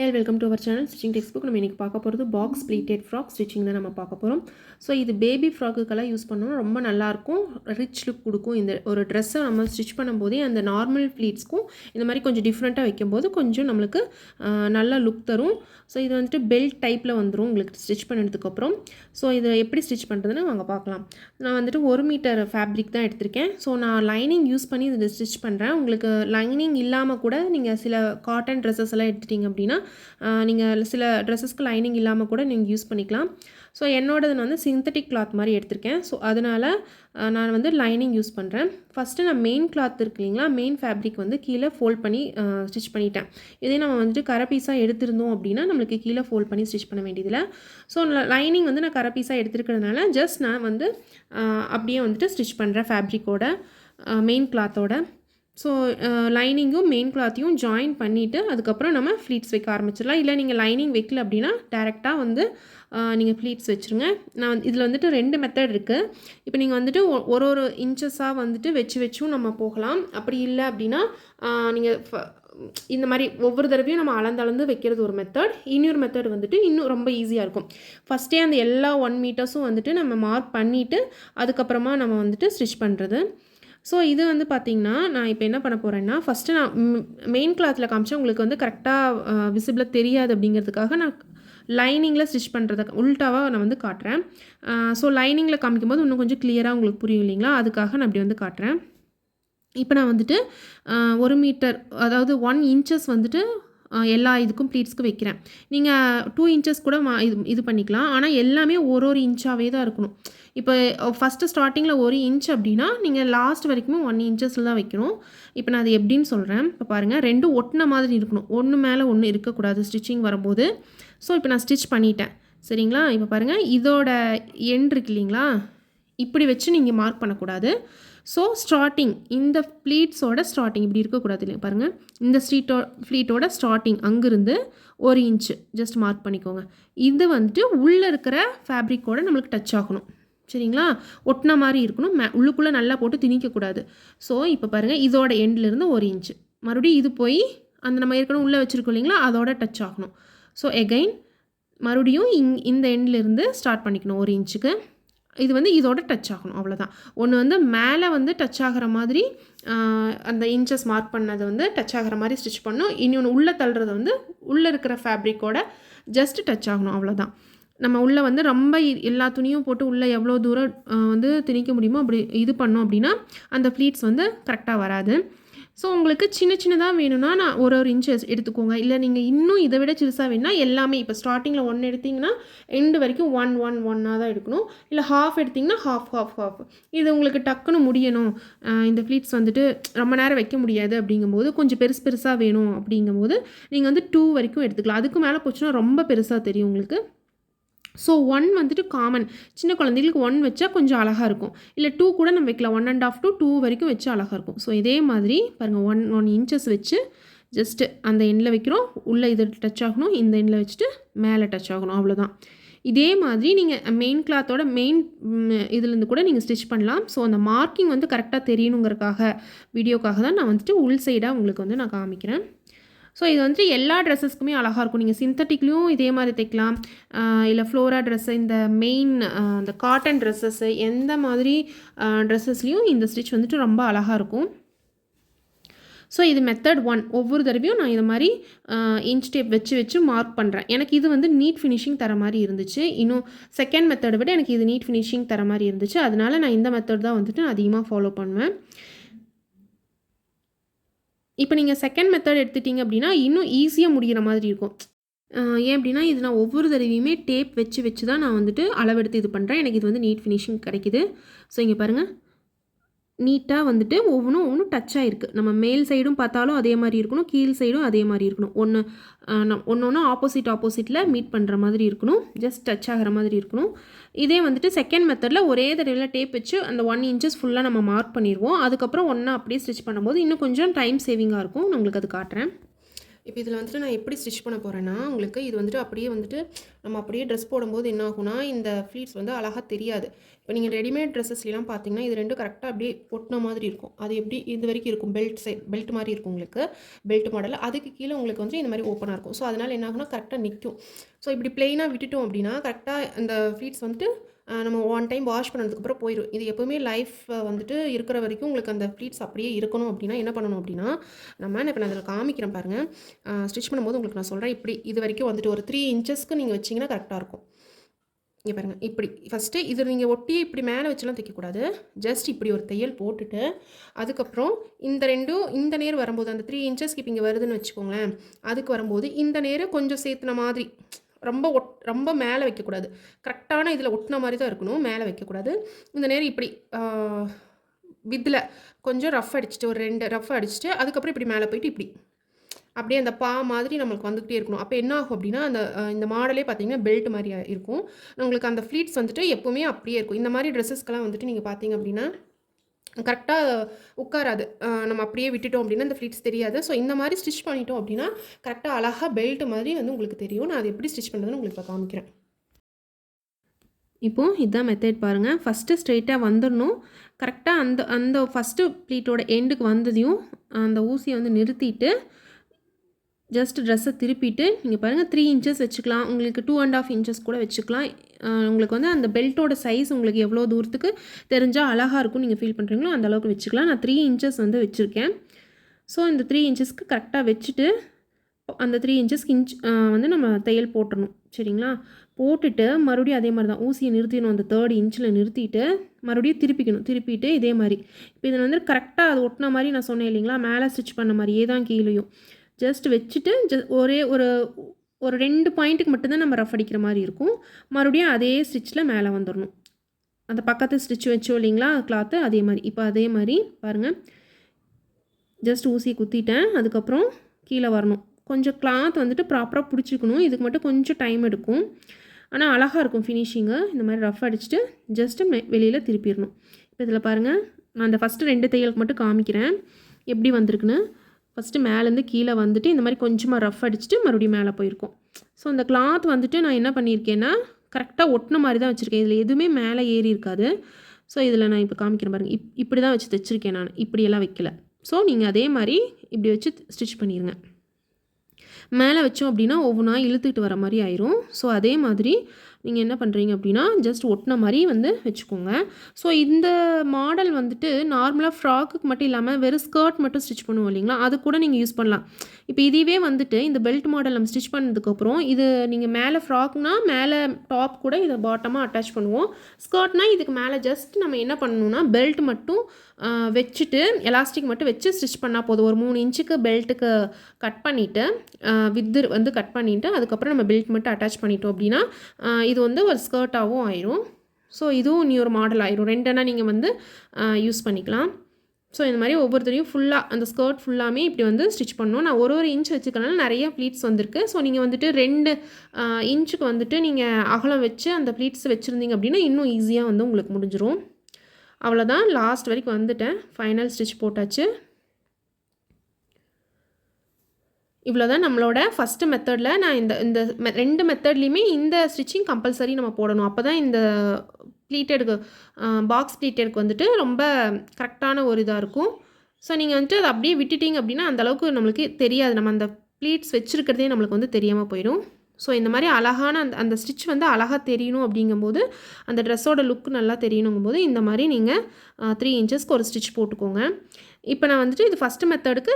Hey welcome to our channel stitching text book நம்ம இன்றைக்கி பார்க்க போகிறது பாக்ஸ் ப்ளீட்டட் ஃப்ராக் ஸ்டிச்சிங் தான் நம்ம பார்க்க போகிறோம் ஸோ இது பேபி ஃப்ராக்குக்கெல்லாம் யூஸ் பண்ணோம்னா ரொம்ப நல்லாயிருக்கும். ரிச் லுக் கொடுக்கும். இந்த ஒரு ட்ரெஸ்ஸை நம்ம ஸ்டிச் பண்ணும்போதே அந்த நார்மல் ப்ளீட்ஸ்க்கும் இந்த மாதிரி கொஞ்சம் டிஃப்ரெண்ட்டாக வைக்கும்போது கொஞ்சம் நம்மளுக்கு நல்ல லுக் தரும். ஸோ இது வந்துட்டு பெல்ட் டைப்பில் வந்துடும் உங்களுக்கு ஸ்டிச் பண்ணதுக்கப்புறம் ஸோ இதை எப்படி ஸ்டிச் பண்ணுறதுன்னு வாங்க பார்க்கலாம். நான் வந்துட்டு ஒரு மீட்டர் ஃபேப்ரிக் தான் எடுத்திருக்கேன். ஸோ நான் லைனிங் யூஸ் பண்ணி இதை ஸ்டிச் பண்ணுறேன் உங்களுக்கு லைனிங் இல்லாமல் கூட நீங்கள் சில காட்டன் ட்ரெஸ்ஸஸ் எல்லாம் எடுத்துட்டீங்க அப்படின்னா நீங்கள் சில ட்ரெஸ்ஸஸ்க்கு லைனிங் இல்லாமல் கூட நீங்கள் யூஸ் பண்ணிக்கலாம். ஸோ என்னோடது நான் வந்து சிந்தட்டிக் கிளாத் மாதிரி எடுத்திருக்கேன். ஸோ அதனால் நான் வந்து லைனிங் யூஸ் பண்ணுறேன் ஃபஸ்ட்டு நான் மெயின் கிளாத் இருக்கு இல்லைங்களா மெயின் ஃபேப்ரிக் வந்து கீழே ஃபோல்ட் பண்ணி ஸ்டிச் பண்ணிட்டேன். இதே நம்ம வந்துட்டு கரை பீஸாக எடுத்திருந்தோம் அப்படின்னா நம்மளுக்கு கீழே ஃபோல்ட் பண்ணி ஸ்டிச் பண்ண வேண்டியதில்லை. ஸோ லைனிங் வந்து நான் கரை பீஸாக எடுத்துருக்கிறதுனால ஜஸ்ட் நான் வந்து அப்படியே வந்துட்டு ஸ்டிச் பண்ணுறேன் ஃபேப்ரிக்கோட மெயின் கிளாத்தோட ஸோ லைனிங்கும் மெயின் கிளாத்தையும் ஜாயின் பண்ணிவிட்டு அதுக்கப்புறம் நம்ம ஃப்ளீட்ஸ் வைக்க ஆரம்பிச்சிடலாம். இல்லை நீங்கள் லைனிங் வைக்கல அப்படின்னா டேரெக்டாக வந்து uh, நீங்கள் ஃப்ளீட்ஸ் வச்சுருங்க. நான் இதில் வந்துட்டு ரெண்டு மெத்தட் இருக்குது இப்போ நீங்கள் வந்துட்டு ஒ- ஒரு ஒரு இன்ச்சஸாக வந்துட்டு வச்சு வச்சும் நம்ம போகலாம். அப்படி இல்லை அப்படின்னா uh, நீங்கள் இந்த மாதிரி ஒவ்வொரு தடவையும் நம்ம அளந்து அளந்து வைக்கிறது ஒரு மெத்தட் இன்னொரு மெத்தட் வந்துட்டு இன்னும் ரொம்ப ஈஸியாக இருக்கும். ஃபஸ்ட்டே அந்த எல்லா ஒன் மீட்டர்ஸும் வந்துட்டு நம்ம மார்க் பண்ணிவிட்டு அதுக்கப்புறமா நம்ம வந்துட்டு ஸ்டிச் பண்ணுறது ஸோ இது வந்து பார்த்திங்கன்னா நான் இப்போ என்ன பண்ண போகிறேன்னா ஃபஸ்ட்டு நான் மெயின் கிளாத்தில் காமிச்சா உங்களுக்கு வந்து கரெக்டாக விசிபிளாக தெரியாது அப்படிங்கிறதுக்காக நான் லைனிங்கில் ஸ்டிச் பண்ணுறத உல்ட்டாவாக நான் வந்து காட்டுறேன். ஸோ லைனிங்கில் காமிக்கும்போது இன்னும் கொஞ்சம் கிளியராக உங்களுக்கு புரியும் இல்லைங்களா? அதுக்காக நான் அப்படி வந்து காட்டுறேன். இப்போ நான் வந்துட்டு ஒரு மீட்டர் அதாவது ஒன் இன்ச்சஸ் வந்துட்டு எல்லா இதுக்கும் ப்ளீட்ஸ்க்கு வைக்கிறேன். நீங்கள் டூ இன்ச்சஸ் கூட மா இது இது பண்ணிக்கலாம். ஆனால் எல்லாமே ஒரு ஒரு இன்ச்சாகவே தான் இருக்கணும். இப்போ ஃபஸ்ட்டு ஸ்டார்டிங்கில் ஒரு இன்ச் அப்படின்னா நீங்கள் லாஸ்ட் வரைக்குமே ஒன் இன்ச்சஸில் தான் வைக்கணும். இப்போ நான் அது எப்படின்னு சொல்கிறேன் இப்போ பாருங்கள் ரெண்டும் ஒட்டின மாதிரி இருக்கணும். ஒன்று மேலே ஒன்று இருக்கக்கூடாது ஸ்டிச்சிங் வரும்போது. ஸோ இப்போ நான் ஸ்டிச் பண்ணிட்டேன். சரிங்களா? இப்போ பாருங்கள் இதோட எண்ட் இருக்கு இல்லைங்களா? இப்படி வச்சு நீங்கள் மார்க் பண்ணக்கூடாது. ஸோ ஸ்டார்டிங் இந்த ப்ளீட்ஸோட ஸ்டார்டிங் இப்படி இருக்கக்கூடாது இல்லையா? பாருங்கள் இந்த ஸ்ட்ரீட்டோ ஃப்ளீட்டோட ஸ்டார்டிங் அங்கேருந்து ஒரு இன்ச்சு ஜஸ்ட் மார்க் பண்ணிக்கோங்க. இது வந்துட்டு உள்ளே இருக்கிற ஃபேப்ரிக்கோட நம்மளுக்கு டச் ஆகணும். சரிங்களா? ஒட்டின மாதிரி இருக்கணும். மே உள்ளுக்குள்ளே நல்லா போட்டு திணிக்கக்கூடாது ஸோ இப்போ பாருங்கள் இதோட எண்ட்லேருந்து ஒரு இன்ச்சு மறுபடியும் இது போய் அந்த நம்ம ஏற்கனவே உள்ளே வச்சுருக்கோம் இல்லைங்களா? அதோட டச் ஆகணும். ஸோ எகைன் மறுபடியும் இங் இந்த எண்ட்லேருந்து ஸ்டார்ட் பண்ணிக்கணும். ஒரு இன்ச்சுக்கு இது வந்து இதோட டச் ஆகணும். அவ்வளோதான் ஒன்று வந்து மேலே வந்து டச் ஆகிற மாதிரி அந்த இன்ச்சஸ் மார்க் பண்ணதை வந்து டச் ஆகிற மாதிரி ஸ்டிச் பண்ணணும் இன்னொன்று உள்ளே தள்ளுறது வந்து உள்ளே இருக்கிற ஃபேப்ரிக்கோட ஜஸ்ட் டச் ஆகணும். அவ்வளோதான் நம்ம உள்ளே வந்து ரொம்ப எல்லா துணியும் போட்டு உள்ளே எவ்வளோ தூரம் வந்து திணிக்க முடியுமோ அப்படி இது பண்ணோம் அப்படின்னா அந்த ஃப்ளீட்ஸ் வந்து கரெக்டாக வராது. ஸோ உங்களுக்கு சின்ன சின்னதாக வேணும்னா நான் ஒரு ஒரு இன்ச்சஸ் எடுத்துக்கோங்க. இல்லை நீங்கள் இன்னும் இதை விட சிறுசாக வேணும்னா எல்லாமே இப்போ ஸ்டார்டிங்கில் ஒன்று எடுத்தீங்கன்னா எண்டு வரைக்கும் ஒன் ஒன் ஒன்னாக தான் எடுக்கணும். இல்லை ஹாஃப் எடுத்திங்கன்னா ஹாஃப் ஹாஃப் ஹாஃப் இது உங்களுக்கு டக்குன்னு முடியணும். இந்த ஃப்ளீட்ஸ் வந்துட்டு ரொம்ப நேரம் வைக்க முடியாது அப்படிங்கும்போது கொஞ்சம் பெருசு பெருசாக வேணும் அப்படிங்கும்போது நீங்கள் வந்து டூ வரைக்கும் எடுத்துக்கலாம். அதுக்கு மேலே போச்சுன்னா ரொம்ப பெருசாக தெரியும் உங்களுக்கு. ஸோ ஒன் வந்துட்டு காமன் சின்ன குழந்தைகளுக்கு ஒன் வச்சா கொஞ்சம் அழகாக இருக்கும். இல்லை டூ கூட நம்ம வைக்கலாம். One and half to two வரைக்கும் வச்சு அழகாக இருக்கும். ஸோ இதே மாதிரி பாருங்கள் ஒன் ஒன் இன்ச்சஸ் வச்சு ஜஸ்ட்டு அந்த எண்ணில் வைக்கிறோம். உள்ளே இது டச் ஆகணும். இந்த எண்ணில் வச்சுட்டு மேலே டச் ஆகணும். அவ்வளோதான் இதே மாதிரி நீங்கள் மெயின் கிளாத்தோட மெயின் இதுலேருந்து கூட நீங்கள் ஸ்டிச் பண்ணலாம். ஸோ அந்த மார்க்கிங் வந்து கரெக்டாக தெரியணுங்கிறக்காக வீடியோக்காக தான் நான் வந்துட்டு உள் சைடாக உங்களுக்கு வந்து நான் காமிக்கிறேன். ஸோ இது வந்துட்டு எல்லா ட்ரெஸ்ஸஸ்க்குமே அழகாக இருக்கும். நீங்கள் சிந்தட்டிக்லேயும் இதே மாதிரி தைக்கலாம். இல்லை ஃப்ளோரா ட்ரெஸ்ஸு இந்த மெயின் இந்த காட்டன் ட்ரெஸ்ஸஸ்ஸு எந்த மாதிரி ட்ரெஸ்ஸஸ்லேயும் இந்த ஸ்டிச் வந்துட்டு ரொம்ப அழகாக இருக்கும். ஸோ இது மெத்தட் ஒன் ஒவ்வொரு தடவையும் நான் இது மாதிரி இன்ச் டேப் வச்சு வச்சு மார்க் பண்ணுறேன் எனக்கு இது வந்து நீட் ஃபினிஷிங் தர மாதிரி இருந்துச்சு. இன்னும் செகண்ட் மெத்தடை விட எனக்கு இது நீட் ஃபினிஷிங் தர மாதிரி இருந்துச்சு. அதனால நான் இந்த மெத்தட் தான் வந்துட்டு நான் அதிகமாக ஃபாலோ பண்ணுவேன். இப்போ நீங்கள் செகண்ட் மெத்தட் எடுத்துட்டீங்க அப்படின்னா இன்னும் ஈஸியாக முடிகிற மாதிரி இருக்கும். ஏன் அப்படின்னா இது நான் ஒவ்வொரு தடவையுமே டேப் வச்சு வச்சு தான் நான் வந்துட்டு அளவெடுத்து இது பண்ணுறேன் எனக்கு இது வந்து நீட் ஃபினிஷிங் கிடைக்குது. ஸோ இங்கே பாருங்கள் நீட்டாக வந்துட்டு ஒவ்வொன்றும் ஒவ்வொன்றும் டச் ஆகிருக்கு நம்ம மேல் சைடும் பார்த்தாலும் அதே மாதிரி இருக்கணும் கீழ் சைடும் அதே மாதிரி இருக்கணும். ஒன்று ஒன்று ஒன்று ஆப்போசிட் ஆப்போசிட்டில் மீட் பண்ணுற மாதிரி இருக்கணும். ஜஸ்ட் டச் ஆகிற மாதிரி இருக்கணும். இதே வந்துட்டு செகண்ட் மெத்தடில் ஒரே தடவையில் டேப் வச்சு அந்த ஒன் இன்ச்சஸ் ஃபுல்லாக நம்ம மார்க் பண்ணிடுவோம் அதுக்கப்புறம் ஒன்றா அப்படியே ஸ்டிச் பண்ணும்போது இன்னும் கொஞ்சம் டைம் சேவிங்காக இருக்கும். நான் உங்களுக்கு அது காட்டுறேன். இப்போ இதில் வந்துட்டு நான் எப்படி ஸ்டிச் பண்ண போகிறேன்னா உங்களுக்கு இது வந்துட்டு அப்படியே வந்துட்டு நம்ம அப்படியே ட்ரெஸ் போடும்போது என்ன ஆகும்னா இந்த ஃப்ளீட்ஸ் வந்து அழகாக தெரியாது. இப்போ நீங்கள் ரெடிமேட் ட்ரெஸ்ஸஸ்லாம் பார்த்தீங்கன்னா இது ரெண்டும் கரெக்டாக அப்படியே ஒட்டின மாதிரி இருக்கும். அது எப்படி இது வரைக்கும் இருக்கும் பெல்ட் சை பெல்ட் மாதிரி இருக்கும் உங்களுக்கு பெல்ட் மாடல் அதுக்கு கீழே உங்களுக்கு வந்து இந்த மாதிரி ஓப்பனாக இருக்கும். ஸோ அதனால் என்ன ஆகும்னா கரெக்டாக நிற்கும் ஸோ இப்படி பிளெயினாக விட்டுட்டோம் அப்படின்னா கரெக்டாக அந்த ஃப்ளீட்ஸ் வந்துட்டு நம்ம ஒன் டைம் வாஷ் பண்ணதுக்கப்புறம் போயிடும் இது எப்போவுமே லைஃப் வந்துட்டு இருக்கிற வரைக்கும் உங்களுக்கு அந்த ஃப்ளீட்ஸ் அப்படியே இருக்கணும் அப்படின்னா என்ன பண்ணணும் அப்படின்னா நம்ம இப்போ நான் அதில் காமிக்கிறேன் பாருங்கள் ஸ்டிச் பண்ணும்போது உங்களுக்கு நான் சொல்கிறேன் இப்படி. இது வரைக்கும் வந்துட்டு ஒரு த்ரீ இன்ச்சஸ்க்கு நீங்கள் வச்சிங்கன்னா கரெக்டாக இருக்கும். இங்கே பாருங்கள் இப்படி. ஃபஸ்ட்டு இது நீங்கள் ஒட்டியே இப்படி மேலே வச்சுலாம் தைக்கக்கூடாது. ஜஸ்ட் இப்படி ஒரு தையல் போட்டுட்டு அதுக்கப்புறம் இந்த ரெண்டும் இந்த நேர் வரும்போது அந்த த்ரீ இன்ச்சஸ்க்கு இப்போ இங்கே வருதுன்னு வச்சுக்கோங்களேன் அதுக்கு வரும்போது இந்த நேரம் கொஞ்சம் சேர்த்துன மாதிரி ரொம்ப ஒட் ரொம்ப மேலே வைக்கக்கூடாது. கரெக்டான இதில் ஒட்டின மாதிரி தான் இருக்கணும் மேலே வைக்கக்கூடாது. இந்த நேரம் இப்படி வித்தில் கொஞ்சம் ரஃப் அடிச்சுட்டு ஒரு ரெண்டு ரஃப் அடிச்சுட்டு அதுக்கப்புறம் இப்படி மேலே போயிட்டு இப்படி. அப்படியே அந்த பா மாதிரி நம்மளுக்கு வந்துக்கிட்டே இருக்கணும். அப்போ என்ன ஆகும் அப்படின்னா அந்த இந்த மாடலே பார்த்தீங்கன்னா பெல்ட் மாதிரி இருக்கும். உங்களுக்கு அந்த ஃப்ளீட்ஸ் வந்துட்டு எப்போவுமே அப்படியே இருக்கும். இந்த மாதிரி ட்ரெஸ்ஸஸ்க்கெல்லாம் வந்துட்டு நீங்கள் பார்த்தீங்க அப்படின்னா கரெக்டாக உட்காராது. நம்ம அப்படியே விட்டுட்டோம் அப்படின்னா இந்த ஃப்ளீட்ஸ் தெரியாது. ஸோ இந்த மாதிரி ஸ்டிச் பண்ணிட்டோம் அப்படின்னா கரெக்டாக அழகாக பெல்ட் மாதிரி வந்து உங்களுக்கு தெரியும். நான் அதை எப்படி ஸ்டிச் பண்ணுறதுன்னு உங்களுக்கு இப்போ காமிக்கிறேன். இப்போது இதுதான் மெத்தட் பாருங்கள் ஃபஸ்ட்டு ஸ்ட்ரெயிட்டாக வந்துடணும் கரெக்டாக அந்த அந்த ஃபஸ்ட்டு ப்ளீட்டோட எண்டுக்கு வந்ததையும் அந்த ஊசியை வந்து நிறுத்திட்டு ஜஸ்ட் ட்ரெஸ்ஸை திருப்பிட்டு நீங்கள் பாருங்கள் த்ரீ இன்ச்சஸ் வச்சுக்கலாம். உங்களுக்கு டூ அண்ட் ஆஃப் இன்ச்சஸ் கூட வச்சுக்கலாம். உங்களுக்கு வந்து அந்த பெல்ட்டோட சைஸ் உங்களுக்கு எவ்வளோ தூரத்துக்கு தெரிஞ்சால் அழகாக இருக்கும் நீங்கள் ஃபீல் பண்ணுறீங்களோ அந்த அளவுக்கு வச்சுக்கலாம். நான் த்ரீ இன்ச்சஸ் வந்து வச்சுருக்கேன். ஸோ இந்த த்ரீ இன்ச்சஸ்க்கு கரெக்டாக வச்சுட்டு அந்த த்ரீ இன்ச்சஸ்க்கு இன்ச் வந்து நம்ம தையல் போட்டணும் சரிங்களா? போட்டுட்டு மறுபடியும் அதே மாதிரி தான் ஊசியை நிறுத்திடணும். அந்த தேர்ட் இன்ச்சில் நிறுத்திட்டு மறுபடியும் திருப்பிக்கணும். திருப்பிட்டு இதே மாதிரி. இப்போ இதில் வந்து கரெக்டாக அது ஒட்டின மாதிரி நான் சொன்னேன் இல்லைங்களா? மேலே ஸ்டிச் பண்ண மாதிரியே தான் கீழேயும். ஜஸ்ட் வச்சுட்டு ஜ ஒரே ஒரு ஒரு ரெண்டு பாயிண்ட்டுக்கு மட்டும்தான் நம்ம ரஃப் அடிக்கிற மாதிரி இருக்கும். மறுபடியும் அதே ஸ்டிச்சில் மேலே வந்துடணும் அந்த பக்கத்து ஸ்டிச் வச்சோம் இல்லைங்களா? கிளாத்து அதே மாதிரி. இப்போ அதே மாதிரி பாருங்கள் ஜஸ்ட் ஊசி குத்திட்டேன். அதுக்கப்புறம் கீழே வரணும். கொஞ்சம் கிளாத் வந்துட்டு ப்ராப்பராக பிடிச்சிக்கணும். இதுக்கு மட்டும் கொஞ்சம் டைம் எடுக்கும். ஆனால் அழகாக இருக்கும் ஃபினிஷிங்கு இந்த மாதிரி ரஃப் அடிச்சுட்டு ஜஸ்ட்டு வெளியில் திருப்பிடணும். இப்போ இதில் பாருங்கள் நான் அந்த ஃபஸ்ட்டு ரெண்டு தையலுக்கு மட்டும் காமிக்கிறேன். எப்படி வந்திருக்குன்னு. ஃபஸ்ட்டு மேலேருந்து கீழே வந்துட்டு இந்த மாதிரி கொஞ்சமாக ரஃப் அடிச்சுட்டு மறுபடியும் மேலே போயிருக்கோம். ஸோ அந்த கிளாத் வந்துட்டு நான் என்ன பண்ணியிருக்கேன்னா கரெக்டாக ஒட்டின மாதிரி தான் வச்சுருக்கேன். இதில் எதுவுமே மேலே ஏறி இருக்காது. ஸோ இதில் நான் இப்போ காமிக்கிறேன் பாருங்கள் இப் இப்படி தான் வச்சு தைச்சிருக்கேன் நான். இப்படியெல்லாம் வைக்கல. ஸோ நீங்கள் அதே மாதிரி இப்படி வச்சு ஸ்டிச் பண்ணிடுங்க மேலே வச்சோம் அப்படின்னா ஒவ்வொன்றா இழுத்துக்கிட்டு வர மாதிரி ஆயிரும். ஸோ அதே மாதிரி நீங்கள் என்ன பண்ணுறீங்க அப்படின்னா ஜஸ்ட் ஒட்டின மாதிரி வந்து வச்சுக்கோங்க. ஸோ இந்த மாடல் வந்துட்டு நார்மலாக ஃப்ராக்குக்கு மட்டும் இல்லாமல் வெறும் ஸ்கர்ட் மட்டும் ஸ்டிச் பண்ணுவோம் இல்லைங்களா? அது கூட நீங்கள் யூஸ் பண்ணலாம். இப்போ இதுவே வந்துட்டு இந்த பெல்ட் மாடல் நம்ம ஸ்டிச் பண்ணதுக்கப்புறம் இது நீங்கள் மேலே ஃப்ராக்னா மேலே டாப் கூட இதை பாட்டமாக அட்டாச் பண்ணுவோம். ஸ்கர்ட்னா இதுக்கு மேலே ஜஸ்ட் நம்ம என்ன பண்ணணும்னா பெல்ட் மட்டும் வச்சுட்டு எலாஸ்டிக் மட்டும் வச்சு ஸ்டிச் பண்ணால் போதும். ஒரு மூணு இன்ச்சுக்கு பெல்ட்டுக்கு கட் பண்ணிவிட்டு வித்து வந்து கட் பண்ணிவிட்டு அதுக்கப்புறம் நம்ம பெல்ட் மட்டும் அட்டாச் பண்ணிட்டோம் அப்படின்னா இது வந்து ஒரு ஸ்கர்ட்டாகவும் ஆயிரும். ஸோ இதுவும் இனி ஒரு மாடல் ஆயிரும். ரெண்டுனா நீங்கள் வந்து யூஸ் பண்ணிக்கலாம். ஸோ இந்த மாதிரி ஒவ்வொருத்தரையும் ஃபுல்லாக அந்த ஸ்கர்ட் ஃபுல்லாமே இப்படி வந்து ஸ்டிச் பண்ணணும். நான் ஒரு ஒரு இன்ச் வச்சுக்கனால நிறைய ப்ளீட்ஸ் வந்திருக்கு. ஸோ நீங்கள் வந்துட்டு ரெண்டு இன்ச்சுக்கு வந்துட்டு நீங்கள் அகலம் வச்சு அந்த ப்ளீட்ஸ் வச்சுருந்தீங்க அப்படின்னா இன்னும் ஈஸியாக வந்து உங்களுக்கு முடிஞ்சிடும் அவ்வளோதான் லாஸ்ட் வரைக்கும் வந்துட்டேன். ஃபைனல் ஸ்டிச் போட்டாச்சு. இவ்வளோதான் நம்மளோட ஃபஸ்ட்டு மெத்தடில் நான் இந்த இந்த ரெண்டு மெத்தட்லேயுமே இந்த ஸ்டிச்சிங் கம்பல்சரி நம்ம போடணும். அப்போ தான் இந்த ப்ளீட்டடுக்கு பாக்ஸ் ப்ளீட்டடுக்கு வந்துட்டு ரொம்ப கரெக்டான ஒரு இதாக இருக்கும். ஸோ நீங்கள் வந்துட்டு அதை அப்படியே விட்டுட்டிங்க அப்படின்னா அந்தளவுக்கு நம்மளுக்கு தெரியாது. நம்ம அந்த ப்ளீட்ஸ் வச்சுருக்கிறதே நம்மளுக்கு வந்து தெரியாமல் போயிடும். ஸோ இந்த மாதிரி அழகான அந்த அந்த ஸ்டிச் வந்து அழகாக தெரியணும் அப்படிங்கும்போது அந்த ட்ரெஸ்ஸோட லுக் நல்லா தெரியணுங்கும்போது இந்த மாதிரி நீங்கள் த்ரீ இன்ச்சஸ்க்கு ஒரு ஸ்டிச் போட்டுக்கோங்க. இப்போ நான் வந்துட்டு இது ஃபஸ்ட்டு மெத்தடுக்கு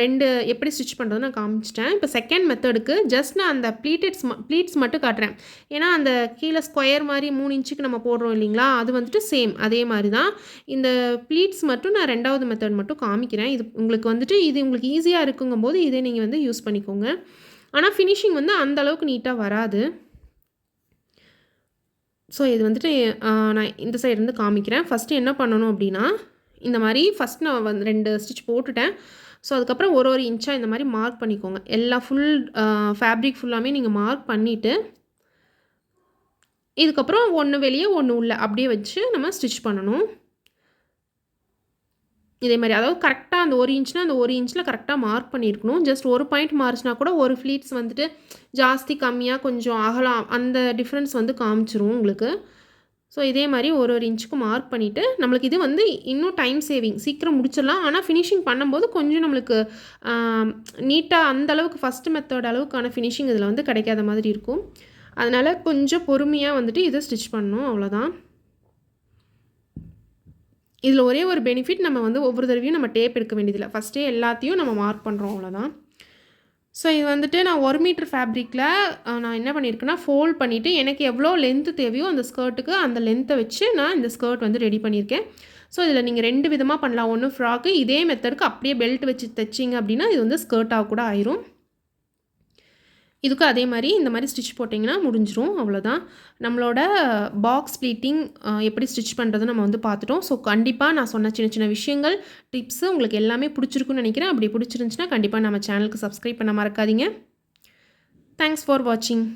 ரெண்டு எப்படி ஸ்டிச் பண்ணுறது நான் காமிச்சிட்டேன். இப்போ செகண்ட் மெத்தடுக்கு ஜஸ்ட் நான் அந்த ப்ளீட்டட்ஸ் ப்ளீட்ஸ் மட்டும் காட்டுறேன். ஏன்னா அந்த கீழே ஸ்கொயர் மாதிரி மூணு இன்ச்சுக்கு நம்ம போடுறோம் இல்லைங்களா? அது வந்துட்டு சேம் அதே மாதிரி தான் இந்த ப்ளீட்ஸ் மட்டும் நான் ரெண்டாவது மெத்தட் மட்டும் காமிக்கிறேன். இது உங்களுக்கு வந்துட்டு இது உங்களுக்கு ஈஸியாக இருக்குங்கும்போது இதே நீங்கள் வந்து யூஸ் பண்ணிக்கோங்க. ஆனால் ஃபினிஷிங் வந்து அந்த அளவுக்கு நீட்டாக வராது. ஸோ இது வந்துட்டு நான் இந்த சைடு இருந்து காமிக்கிறேன். ஃபஸ்ட்டு என்ன பண்ணணும் அப்படின்னா இந்த மாதிரி ஃபஸ்ட் நான் வந்து ரெண்டு ஸ்டிச் போட்டுட்டேன். ஸோ அதுக்கப்புறம் ஒரு ஒரு இன்ச்சாக இந்த மாதிரி மார்க் பண்ணிக்கோங்க. எல்லா ஃபுல் ஃபேப்ரிக் ஃபுல்லாமே நீங்கள் மார்க் பண்ணிவிட்டு இதுக்கப்புறம் ஒன்று வெளியே ஒன்று உள்ளே அப்படியே வச்சு நம்ம ஸ்டிச் பண்ணணும். இதே மாதிரி அதாவது கரெக்டாக அந்த ஒரு இன்ச்னா அந்த ஒரு இன்ச்சில் கரெக்டாக மார்க் பண்ணியிருக்கணும். ஜஸ்ட் ஒரு பாயிண்ட் மார்ச்னா கூட ஒரு ஃப்ளீட்ஸ் வந்துட்டு ஜாஸ்தி கம்மியாக கொஞ்சம் அகலம் அந்த டிஃப்ரென்ஸ் வந்து காமிச்சிரும் உங்களுக்கு. ஸோ இதே மாதிரி ஒரு ஒரு இன்ச்சுக்கு மார்க் பண்ணிவிட்டு நம்மளுக்கு இது வந்து இன்னும் டைம் சேவிங் சீக்கிரம் முடிச்சிடலாம். ஆனால் ஃபினிஷிங் பண்ணும்போது கொஞ்சம் நம்மளுக்கு நீட்டாக அந்த அளவுக்கு ஃபஸ்ட்டு மெத்தட் அளவுக்கான ஃபினிஷிங் இதில் வந்து கிடைக்காத மாதிரி இருக்கும். அதனால் கொஞ்சம் பொறுமையாக வந்துட்டு இதை ஸ்டிச் பண்ணணும். அவ்வளோதான் இதில் ஒரே ஒரு பெனிஃபிட் நம்ம வந்து ஒவ்வொரு தடவையும் நம்ம டேப் எடுக்க வேண்டியதில்லை. ஃபஸ்ட்டே எல்லாத்தையும் நம்ம மார்க் பண்ணுறோம் அவ்வளோதான் ஸோ இது வந்துட்டு நான் ஒரு மீட்டர் ஃபேப்ரிக்கில் நான் என்ன பண்ணியிருக்கேன்னா ஃபோல்ட் பண்ணிவிட்டு எனக்கு எவ்வளோ லென்த்து தேவையோ அந்த ஸ்கர்ட்டுக்கு அந்த லென்த்தை வச்சு நான் இந்த ஸ்கர்ட் வந்து ரெடி பண்ணியிருக்கேன் ஸோ இதில் நீங்கள் ரெண்டு விதமாக பண்ணலாம். ஒன்று ஃப்ராக்கு இதே மெத்தடுக்கு அப்படியே பெல்ட் வச்சு தைச்சிங்க அப்படின்னா இது வந்து ஸ்கர்ட்டாக கூட ஆயிரும். இதுக்கு அதே மாதிரி இந்த மாதிரி ஸ்டிச் போட்டிங்கன்னா முடிஞ்சிரும் அவ்வளோதான் நம்மளோட பாக்ஸ் ப்ளீட்டிங் எப்படி ஸ்டிச் பண்ணுறது நம்ம வந்து பார்த்துட்டோம். ஸோ கண்டிப்பாக நான் சொன்ன சின்ன சின்ன விஷயங்கள் டிப்ஸு உங்களுக்கு எல்லாமே பிடிச்சிருக்குன்னு நினைக்கிறேன். அப்படி பிடிச்சிருந்துச்சின்னா கண்டிப்பாக நம்ம சேனலுக்கு சப்ஸ்கிரைப் பண்ண மறக்காதீங்க. தேங்க்ஸ் ஃபார் வாட்சிங்